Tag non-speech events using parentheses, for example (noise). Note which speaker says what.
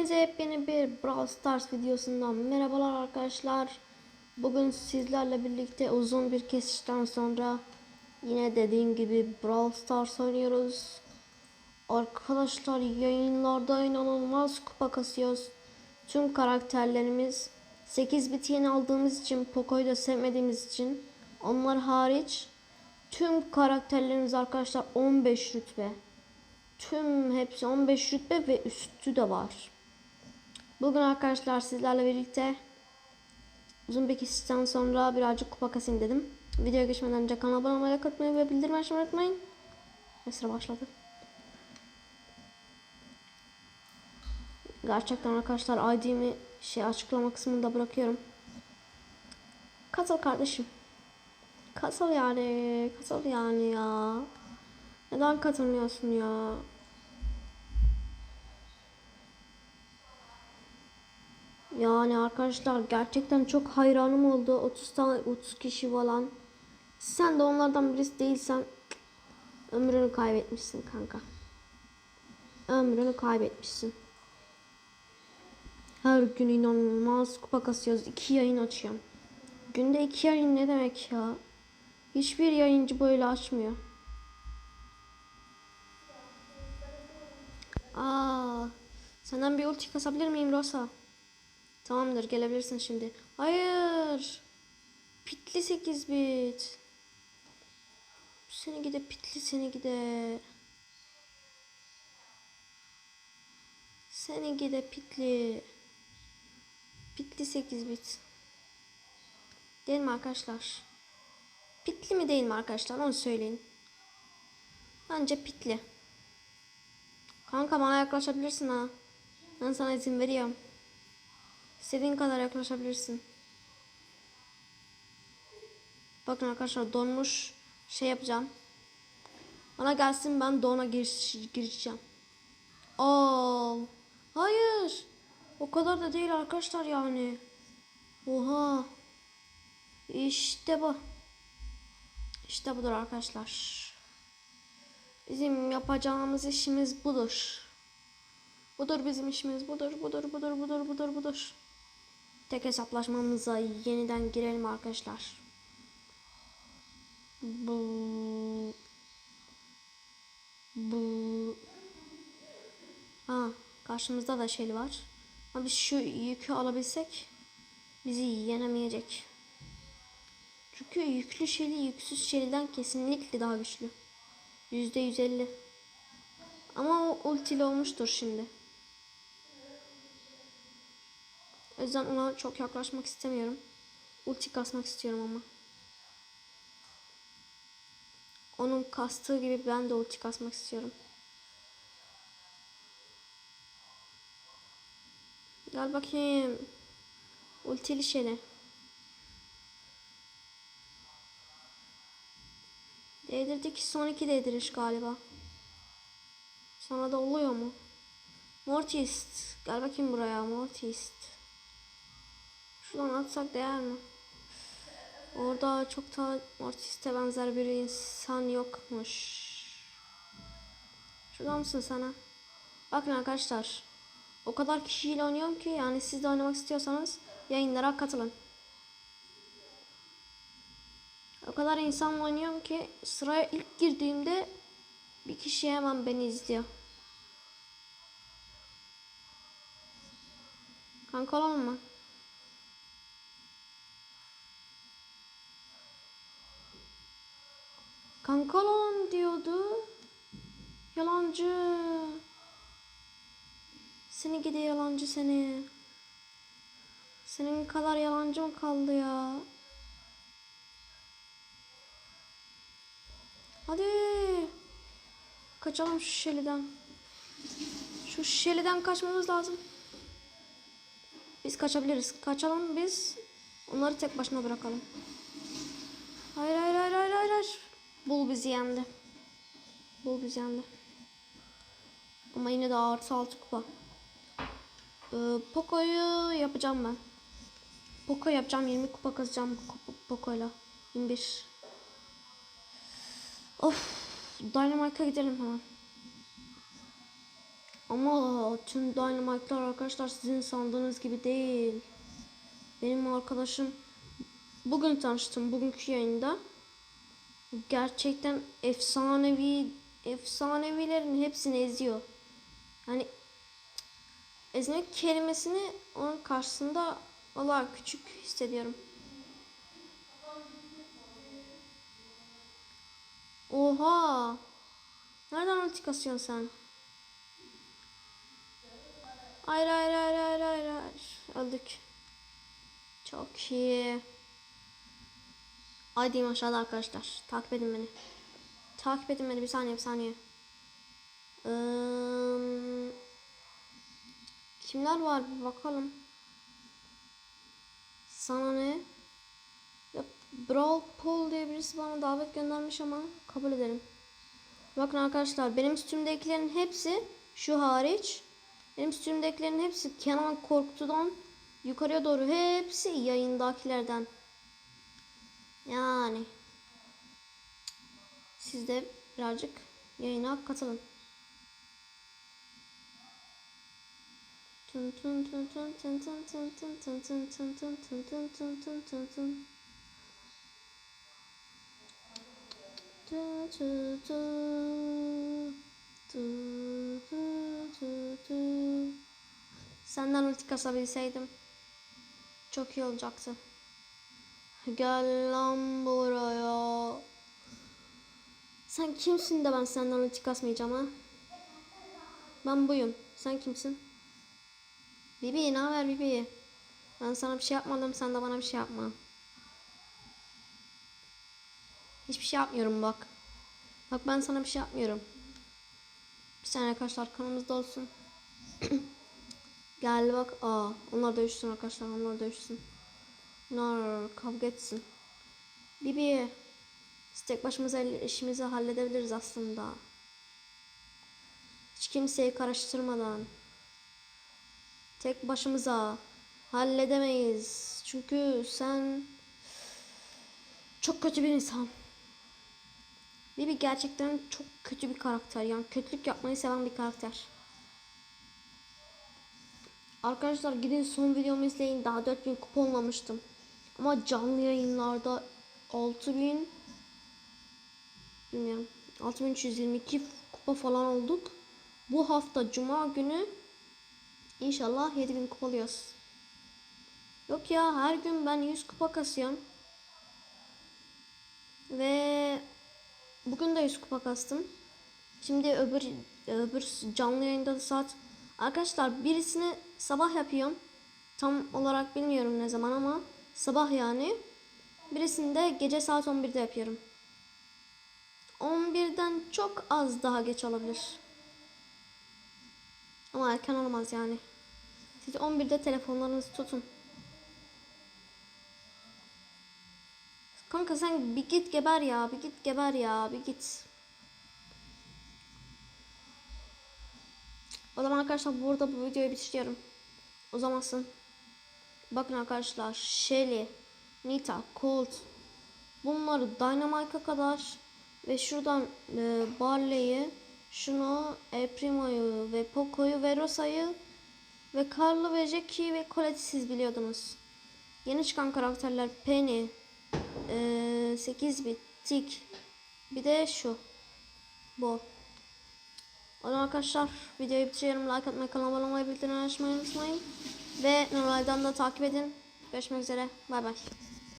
Speaker 1: Hepinize yepyeni bir Brawl Stars videosundan merhabalar arkadaşlar. Bugün sizlerle birlikte uzun bir kesişten sonra yine dediğim gibi Brawl Stars oynuyoruz. Arkadaşlar yayınlarda inanılmaz kupa kasıyoruz. Tüm karakterlerimiz 8 bit yeni aldığımız için Poco'yu da sevmediğimiz için onlar hariç tüm karakterlerimiz arkadaşlar 15 rütbe. Tüm hepsi 15 rütbe ve üstü de var. Bugün arkadaşlar sizlerle birlikte uzun bir kesitten sonra birazcık kupa kasayım dedim. Videoya geçmeden önce kanala abone olmayı, like atmayı ve bildirim açmayı unutmayın. Ve sıra başladı. Gerçekten arkadaşlar ID'mi şey açıklama kısmında bırakıyorum. Katıl kardeşim. Katıl yani. Katıl yani ya. Neden katılmıyorsun ya? Yani arkadaşlar gerçekten çok hayranım oldu. 30 tane 30 kişi falan. Sen de onlardan birisi değilsen ömrünü kaybetmişsin kanka. Ömrünü kaybetmişsin. Her gün inanılmaz kupa kasıyoruz. İki yayın açıyorum. Günde iki yayın ne demek ya? Hiçbir yayıncı böyle açmıyor. Aa, senden bir ulti kasabilir miyim Rosa? Tamamdır gelebilirsin şimdi. Hayır. Pitli 8 bit. Seni gide pitli seni gide. Seni gide pitli. Pitli 8 bit. Değil mi arkadaşlar? Pitli mi değil mi arkadaşlar onu söyleyin. Bence pitli. Kanka bana yaklaşabilirsin ha. Ben sana izin veriyorum. İstediğin kadar yaklaşabilirsin. Bakın arkadaşlar donmuş şey yapacağım. Bana gelsin ben dona giriş, gireceğim. Aa, hayır. O kadar da değil arkadaşlar yani. Oha. İşte bu. İşte budur arkadaşlar. Bizim yapacağımız işimiz budur. Budur bizim işimiz. Budur, budur, budur, budur, budur, budur. Tek hesaplaşmamıza yeniden girelim arkadaşlar. Bu bu Ha, karşımızda da şey var. Ama biz şu yükü alabilsek bizi yenemeyecek. Çünkü yüklü şeli yüksüz şeliden kesinlikle daha güçlü. Yüzde yüz elli. Ama o ultili olmuştur şimdi. O yüzden ona çok yaklaşmak istemiyorum. Ulti kasmak istiyorum ama. Onun kastığı gibi ben de ulti kasmak istiyorum. Gel bakayım. Ultili şeyle. Değdirdik son iki değdiriş galiba. Sana da oluyor mu? Mortist. Gel bakayım buraya Mortist. Şuradan atsak değer mi? Orada çok da Mortist'e benzer bir insan yokmuş. Şurada mısın sana? Bakın arkadaşlar. O kadar kişiyle oynuyorum ki yani siz de oynamak istiyorsanız yayınlara katılın. O kadar insanla oynuyorum ki sıraya ilk girdiğimde bir kişi hemen beni izliyor. Kanka olalım mı? Kanka olalım diyordu. Yalancı. Seni gide yalancı seni. Senin kadar yalancı mı kaldı ya? Hadi. Kaçalım şu şeliden. Şu şeliden kaçmamız lazım. Biz kaçabiliriz. Kaçalım biz. Onları tek başına bırakalım. Hayır hayır hayır hayır hayır. hayır. Bul bizi yendi. Bul bizi yendi. Ama yine de artı altı kupa. Ee, Poco'yu yapacağım ben. Poco yapacağım. 20 kupa kazacağım Poco'yla. 21. Of. Dynamite'a gidelim hemen. Ama tüm Dynamite'lar arkadaşlar sizin sandığınız gibi değil. Benim arkadaşım bugün tanıştım bugünkü yayında. Gerçekten efsanevi efsanevilerin hepsini eziyor. Yani ezmek kelimesini onun karşısında valla küçük hissediyorum. Oha! Nereden kasıyorsun sen? Hayır hayır hayır hayır hayır. Öldük. Çok iyi. Haydi aşağıda arkadaşlar. Takip edin beni. Takip edin beni bir saniye bir saniye. Ee, kimler var bir bakalım. Sana ne? Ya, Brawl Paul diye birisi bana davet göndermiş ama kabul ederim. Bakın arkadaşlar benim üstümdekilerin hepsi şu hariç. Benim üstümdekilerin hepsi Kenan Korktu'dan yukarıya doğru hepsi yayındakilerden. Yani siz de birazcık yayına katılın. Tın tın tın tın tın tın tın tın tın tın tın tın tın tın tın tın tın tın. Senden ulti kasabilseydim çok iyi olacaktı. Gel lan buraya. Sen kimsin de ben senden ulti kasmayacağım ha? Ben buyum. Sen kimsin? Bibi ne haber Bibi? Ben sana bir şey yapmadım sen de bana bir şey yapma. Hiçbir şey yapmıyorum bak. Bak ben sana bir şey yapmıyorum. Bir saniye arkadaşlar kanımızda olsun. (clears throat) Gel bak. Aa, onlar dövüşsün arkadaşlar. Onlar dövüşsün. Onlar kavga etsin. Bibi. Biz tek başımıza işimizi halledebiliriz aslında. Hiç kimseyi karıştırmadan. Tek başımıza halledemeyiz. Çünkü sen çok kötü bir insan. Bibi gerçekten çok kötü bir karakter. Yani kötülük yapmayı seven bir karakter. Arkadaşlar gidin son videomu izleyin. Daha 4000 kupa olmamıştım. Ama canlı yayınlarda 6000 bilmiyorum 6322 kupa falan olduk. Bu hafta cuma günü inşallah 7000 kupa oluyoruz. Yok ya her gün ben 100 kupa kasıyorum. Ve bugün de 100 kupa kastım. Şimdi öbür öbür canlı yayında da saat arkadaşlar birisini sabah yapıyorum. Tam olarak bilmiyorum ne zaman ama sabah yani. Birisini de gece saat 11'de yapıyorum. 11'den çok az daha geç olabilir. Ama erken olmaz yani. Siz 11'de telefonlarınızı tutun. Kanka sen bir git geber ya, bir git geber ya, bir git. O zaman arkadaşlar burada bu videoyu bitiriyorum. O zamansın. Bakın arkadaşlar Shelly, Nita, Colt bunları Dynamite'a kadar ve şuradan e, Barley'i, şunu, El Primo'yu ve Poco'yu ve Rosa'yı ve Carl'ı ve Jackie'yi ve Colette'i siz biliyordunuz. Yeni çıkan karakterler Penny, e, 8 bit, Tick, bir de şu. Bu. O zaman arkadaşlar videoyu bitiriyorum. Like atmayı, kanalıma abone olmayı, bildirimleri açmayı unutmayın. Ve normalden de takip edin. Görüşmek üzere. Bay bay.